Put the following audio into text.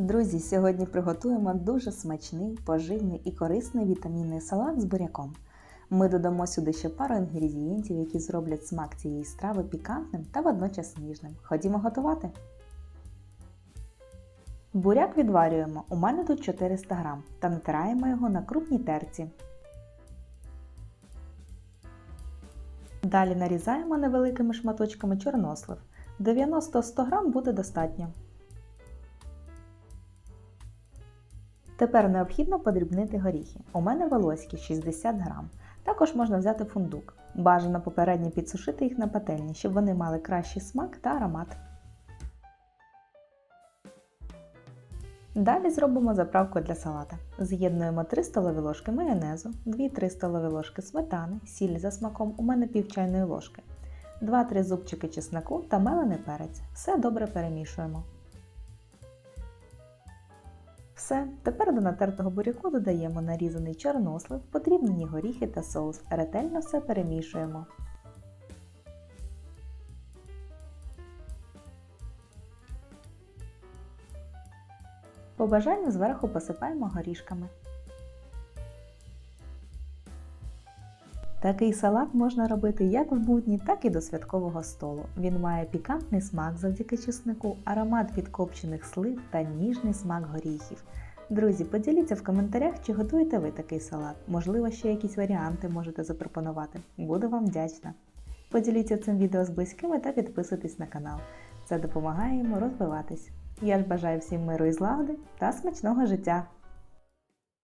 Друзі, сьогодні приготуємо дуже смачний, поживний і корисний вітамінний салат з буряком. Ми додамо сюди ще пару інгредієнтів, які зроблять смак цієї страви пікантним та водночас ніжним. Ходімо готувати. Буряк відварюємо. У мене тут 400 г та натираємо його на крупній терці. Далі нарізаємо невеликими шматочками чорнослив. 90-100 г буде достатньо. Тепер необхідно подрібнити горіхи. У мене волоські 60 грам. Також можна взяти фундук. Бажано попередньо підсушити їх на пательні, щоб вони мали кращий смак та аромат. Далі зробимо заправку для салата. З'єднуємо 3 столові ложки майонезу, 2-3 столові ложки сметани, сіль за смаком у мене пів чайної ложки, 2-3 зубчики чеснику та мелений перець. Все добре перемішуємо. Все, тепер до натертого буряку додаємо нарізаний чорнослив, подрібнені горіхи та соус. Ретельно все перемішуємо. По бажанню зверху посипаємо горішками. Такий салат можна робити як в будні, так і до святкового столу. Він має пікантний смак завдяки чеснику, аромат від копчених слив та ніжний смак горіхів. Друзі, поділіться в коментарях, чи готуєте ви такий салат. Можливо, ще якісь варіанти можете запропонувати. Буду вам вдячна. Поділіться цим відео з близькими та підписуйтесь на канал. Це допомагає йому розвиватись. Я ж бажаю всім миру і злагоди та смачного життя!